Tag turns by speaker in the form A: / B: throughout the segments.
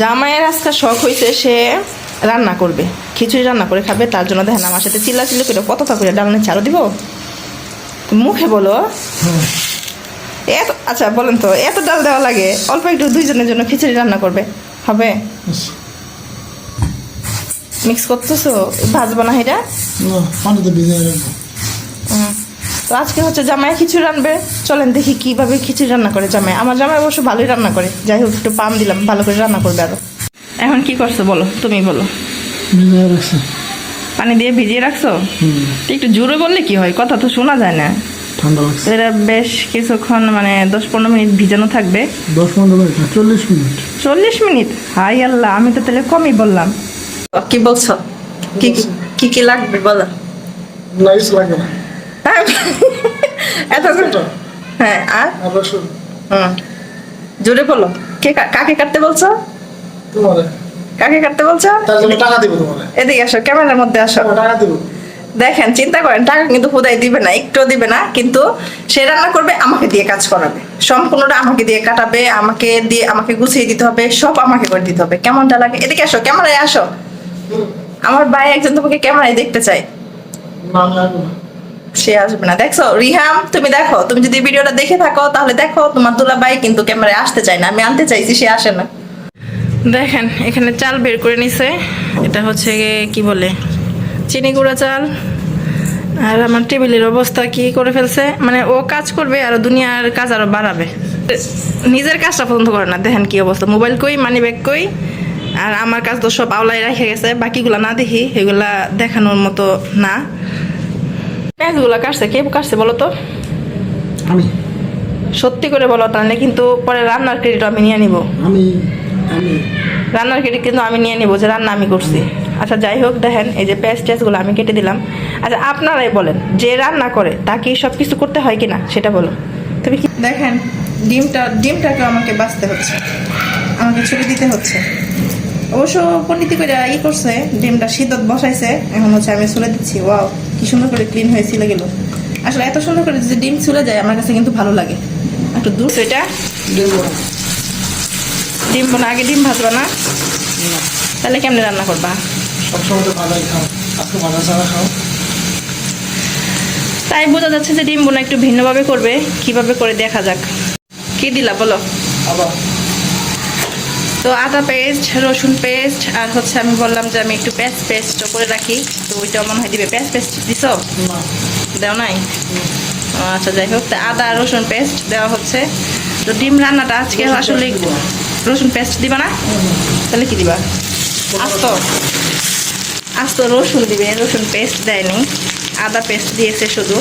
A: জামাইয়ের আজকে শখ হয়েছে সে রান্না করবে। খিচুড়ি রান্না করে খাবে তার জন্য দেখেন আমার সাথে চিল্লা চিল্লি করে কত করে ডালনে চালও দিব। মুখে বলো এত আচ্ছা বলেন তো এত ডাল দেওয়া লাগে অল্প একটু দুইজনের জন্য খিচুড়ি রান্না করবে হবে। মিক্স করতেছো? ভাজবো না এটা?
B: পানিতে ভিজে রাখব।
A: হুম। তো আজকে হচ্ছে জামাই খিচুড়ি রানবে চলেন দেখি কীভাবে খিচুড়ি রান্না করে জামাই। আমার জামাই অবশ্য ভালোই রান্না করে। যাই হোক একটু পাম দিলাম ভালো করে রান্না করবে আরও। এখন কি করছ বলো? তুমি বলো। পানি দিয়ে ভিজিয়ে রাখছো? একটু জোরে বললে কি হয়? কথা তো শোনা যায় না।
B: ঠান্ডা লাগছে।
A: এটা বেশ কিছুক্ষণ মানে দশ পনেরো মিনিট ভিজানো থাকবে।
B: দশ পনেরো মিনিট চল্লিশ মিনিট।
A: চল্লিশ মিনিট? হাই আল্লাহ আমি তো তাহলে কমই বললাম। কি বলছো? কি কি- কি কি লাগবে বলো?
B: লাইস
A: হ্যাঁ আর?
B: আর রসুন
A: হুম। জোরে বলো। কে কাকে কাটতে বলছো?
B: তোমারে।
A: কাকে কাটতে বলছো?
B: তার জন্য টাকা দিব তোমারে।
A: এদিকে আসো ক্যামেরার মধ্যে আসো।
B: টাকা দিব।
A: দেখেন চিন্তা করেন টাকা কিন্তু হুদাই দিবে না একটু দিবে না কিন্তু সে রান্না করবে আমাকে দিয়ে কাজ করাবে। সম্পূর্ণটা আমাকে দিয়ে কাটাবে আমাকে দিয়ে আমাকে গুছিয়ে দিতে হবে সব আমাকে করে দিতে হবে। কেমনটা লাগে? এদিকে আসো ক্যামেরায় আসো। আমার ভাই একজন তোমাকে ক্যামেরায় দেখতে চাই
B: না।
A: সে আসবে না। দেখছ, রিহাম, তুমি দেখো, তুমি যদি ভিডিওটা দেখে থাকো, তাহলে দেখো, তোমার দুলা দুলাভাই কিন্তু ক্যামেরায় আসতে চায় না। আমি আনতে চাইছি, সে আসে না। দেখেন, এখানে চাল বের করে নিছে। এটা হচ্ছে কি বলে, চিনি গুঁড়া চাল। আর আমার টেবিলের অবস্থা কি করে ফেলছে? মানে ও কাজ করবে আর দুনিয়ার কাজ আরও বাড়াবে। নিজের কাজটা পছন্দ করে না। দেখেন কি অবস্থা। মোবাইল কই মানি ব্যাগ কই? আর আমার কাজ তো সব আওলাই রেখে গেছে। বাকিগুলা না দেখি, এগুলা দেখানোর মতো না। পেঁয়াজগুলা কাটছে কে? কাটছে বলো তো।
B: আমি।
A: সত্যি করে বলো তাহলে কিন্তু পরে রান্নার ক্রেডিট আমি নিয়ে নিব।
B: আমি আমি।
A: রান্নার ক্রেডিট কিন্তু আমি নিয়ে নিব যে রান্না আমি করছি। আচ্ছা যাই হোক দেখেন এই যে পেঁয়াজ টেস্টগুলো আমি কেটে দিলাম। আচ্ছা আপনারাই বলেন যে রান্না করে তাকে সব কিছু করতে হয় কি না সেটা বলো। তুমি কি দেখেন ডিমটা ডিমটাকে আমাকে বাঁচতে হচ্ছে। আমাকে ছুটি দিতে হচ্ছে। অবশ্য পণ্ডিতি করে ই করছে ডিমটা শীতত বসাইছে এখন হচ্ছে আমি চলে দিচ্ছি ওয়াও। কি সুন্দর করে ক্লিন হয়ে ছিলে গেল। আসলে এত সুন্দর করে যে ডিম চলে যায় আমার কাছে কিন্তু ভালো লাগে। একটু দূর। এটা ডিম বোনা আগে ডিম ভাজবা না। তাহলে কেমনে রান্না করবা?
B: সবসময় তো ভালোই খাও। আজকে ভাজা ছাড়া খাও।
A: তাই বোঝা যাচ্ছে যে ডিম বোনা একটু ভিন্নভাবে করবে। কীভাবে করে দেখা যাক। কি দিলা বলো?
B: আবার।
A: তো আদা পেস্ট রসুন পেস্ট আর হচ্ছে আমি বললাম যে আমি একটু পেস্ট পেস্ট করে রাখি। তো ওইটা মনে হয় দিবে। পেস্ট পেস্ট দিছ?
B: না।
A: দেও নাই? আচ্ছা যাই হোক। তা আদা রসুন পেস্ট দেওয়া হচ্ছে। তো ডিম রান্নাটা আজকে আসলে রসুন পেস্ট দিবা না? তাহলে কি দিবা? আস্ত। আস্ত রসুন দিবে। রসুন পেস্ট দেয়নি। আদা পেস্ট দিয়েছে শুধু।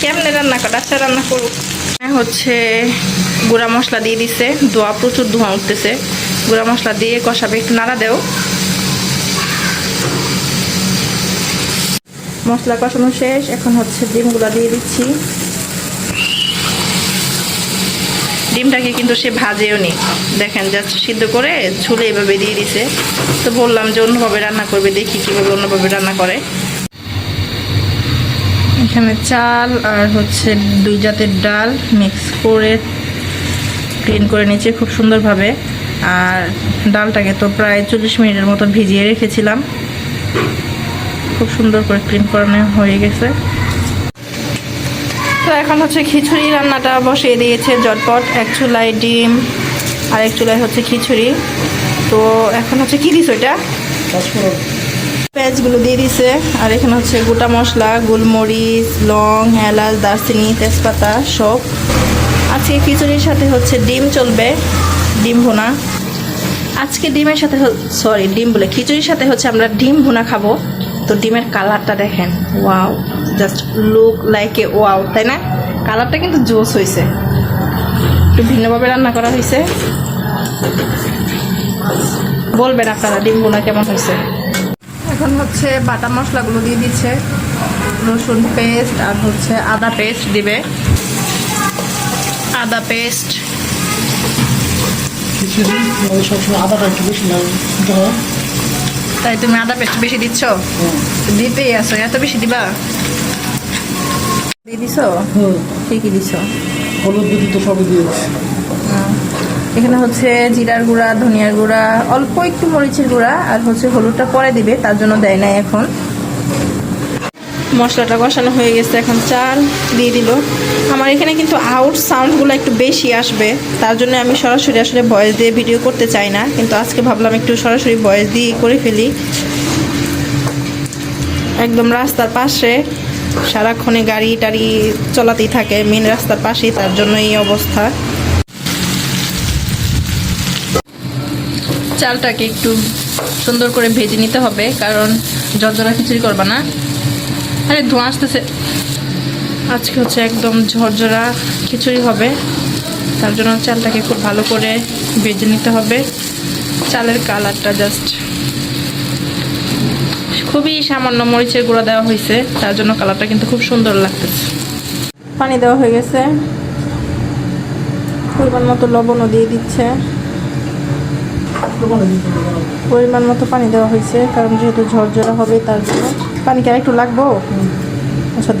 A: কেমনে রান্না করে? আচ্ছা রান্না করুক হচ্ছে গুঁড়া মশলা দিয়ে দিছে। ধোয়া প্রচুর ধোঁয়া উঠতেছে। গুঁড়া মশলা দিয়ে কষাবে, একটু নাড়া দেও। মশলা কষানো শেষ, এখন হচ্ছে ডিমগুলো দিয়ে দিচ্ছি। ডিমটাকে কিন্তু সে ভাজেও নি। দেখেন জাস্ট সিদ্ধ করে ছুলে এভাবে দিয়ে দিছে। তো বললাম যে অন্যভাবে রান্না করবে, দেখি কীভাবে অন্যভাবে রান্না করে। এখানে চাল আর হচ্ছে দুই জাতের ডাল মিক্স করে ক্লিন করে নিয়েছি খুব সুন্দরভাবে। আর ডালটাকে তো প্রায় চল্লিশ মিনিটের মতো ভিজিয়ে রেখেছিলাম। খুব সুন্দর করে ক্লিন করানো হয়ে গেছে। তো এখন হচ্ছে খিচুড়ি রান্নাটা বসিয়ে দিয়েছে জটপট এক চুলায় ডিম আর এক চুলায় হচ্ছে খিচুড়ি। তো এখন হচ্ছে কী দিস ওইটা পেঁয়াজগুলো দিয়ে দিছে। আর এখানে হচ্ছে গোটা মশলা, গোলমরিচ, লং, এলাচ, দারচিনি, তেজপাতা সব। আজকে খিচুড়ির সাথে হচ্ছে ডিম চলবে, ডিম ভুনা। আজকে ডিমের সাথে সরি ডিম বলে, খিচুড়ির সাথে হচ্ছে আমরা ডিম ভুনা খাব। তো ডিমের কালারটা দেখেন wow just look like a wow তাই না? কালারটা কিন্তু জোস হয়েছে একটু ভিন্নভাবে রান্না করা হয়েছে বলবেন আপনারা ডিম ভুনা কেমন হয়েছে এখন হচ্ছে বাটা মশলাগুলো দিয়ে দিচ্ছে রসুন পেস্ট আর হচ্ছে আদা পেস্ট দিবে। আদা পেস্ট। তাই তুমি আদা পেস্ট বেশি দিচ্ছ। দিতেই আসো এত বেশি দিবা? দিয়ে দিছো? কি কি দিছো।
B: হলুদ ব্যতীত সবই দিয়েছি।
A: এখানে হচ্ছে জিরার গুঁড়া, ধনিয়ার গুঁড়া, অল্প একটু মরিচের গুঁড়া আর হচ্ছে হলুদটা পরে দিবে, তার জন্য দেয় নাই এখন। মশলাটা কষানো হয়ে গেছে, এখন চাল দিয়ে দিল। আমার এখানে কিন্তু আউট সাউন্ডগুলো একটু বেশি আসবে, তার জন্য আমি সরাসরি আসলে ভয়েস দিয়ে ভিডিও করতে চাই না, কিন্তু আজকে ভাবলাম একটু সরাসরি ভয়েস দিয়ে করে ফেলি। একদম রাস্তার পাশে সারাক্ষণে গাড়ি টাড়ি চলাতেই থাকে মেন রাস্তার পাশেই, তার জন্য এই অবস্থা। চালটাকে একটু সুন্দর করে ভেজে নিতে হবে, কারণ জর্জরা খিচুড়ি করবা না। আরে, ধোঁয়া আসতেছে। আজকে হচ্ছে একদম ঝরঝরা খিচুড়ি হবে। তার জন্য চালটাকে খুব ভালো করে ভেজে নিতে হবে। চালের কালারটা জাস্ট খুবই সামান্য মরিচের গুঁড়া দেওয়া হয়েছে, তার জন্য কালারটা কিন্তু খুব সুন্দর লাগতেছে। পানি দেওয়া হয়ে গেছে। পরিমাণ মতো লবণও দিয়ে দিচ্ছে। পরিমাণ মতো পানি দেওয়া হয়েছে, কারণ যেহেতু ঝরঝরা হবে তার জন্য। পানি কি একটু লাগবো? আচ্ছা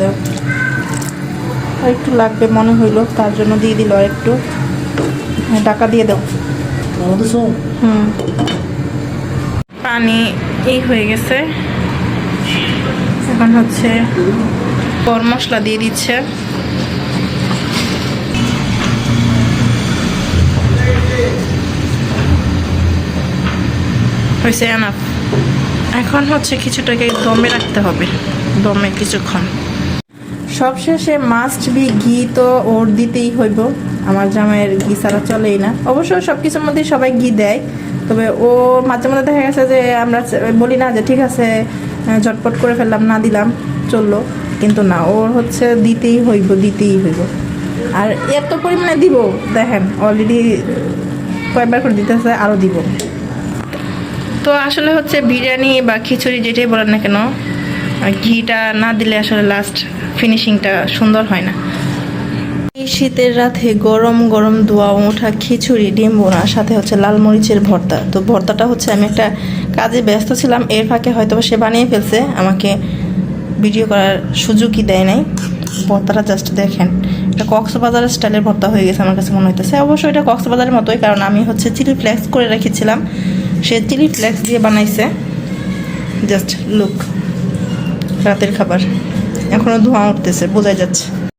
A: আর একটু লাগবে মনে হইল, তার জন্য দিয়ে দিল একটু ঢাকা দিয়ে দাও। হুম। পানি এই হয়ে গেছে। এখন হচ্ছে গরম মশলা দিয়ে দিচ্ছে। হয়েছে এনাফ এখন হচ্ছে কিছুটাকে দমে রাখতে হবে। দমে কিছুক্ষণ। সবশেষে মাস্ট বি ঘি তো ওর দিতেই হইব। আমার জামাইয়ের ঘি ছাড়া চলেই না। অবশ্য সব কিছুর মধ্যেই সবাই ঘি দেয়। তবে ও মাঝে মধ্যে দেখা গেছে যে আমরা বলি না যে, ঠিক আছে ঝটপট করে ফেললাম, না দিলাম, চলল। কিন্তু না ওর হচ্ছে দিতেই হইব দিতেই হইব। আর এত পরিমাণে দিব, দেখেন অলরেডি কয়েকবার করে দিতেছে আরও দিব। তো আসলে হচ্ছে বিরিয়ানি বা খিচুড়ি যেটাই বলেন না কেন ঘিটা না দিলে আসলে লাস্ট ফিনিশিংটা সুন্দর হয় না। এই শীতের রাতে গরম গরম ধোয়া ওঠা খিচুড়ি, ডিম বোনা, সাথে হচ্ছে লাল মরিচের ভর্তা। তো ভর্তাটা হচ্ছে আমি একটা কাজে ব্যস্ত ছিলাম, এর ফাঁকে হয়তো সে বানিয়ে ফেলছে, আমাকে ভিডিও করার সুযোগই দেয় নাই। ভর্তাটা জাস্ট দেখেন, এটা কক্সবাজারের স্টাইলের ভর্তা হয়ে গেছে আমার কাছে মনে হইতেছে। অবশ্যই এটা কক্সবাজারের মতোই, কারণ আমি হচ্ছে চিলি ফ্লেক্স করে রেখেছিলাম। সে চিলি ফ্লেক্স দিয়ে বানাইছে। জাস্ট লুক রাতের খাবার। এখনও ধোঁয়া উঠতেছে বোঝাই যাচ্ছে।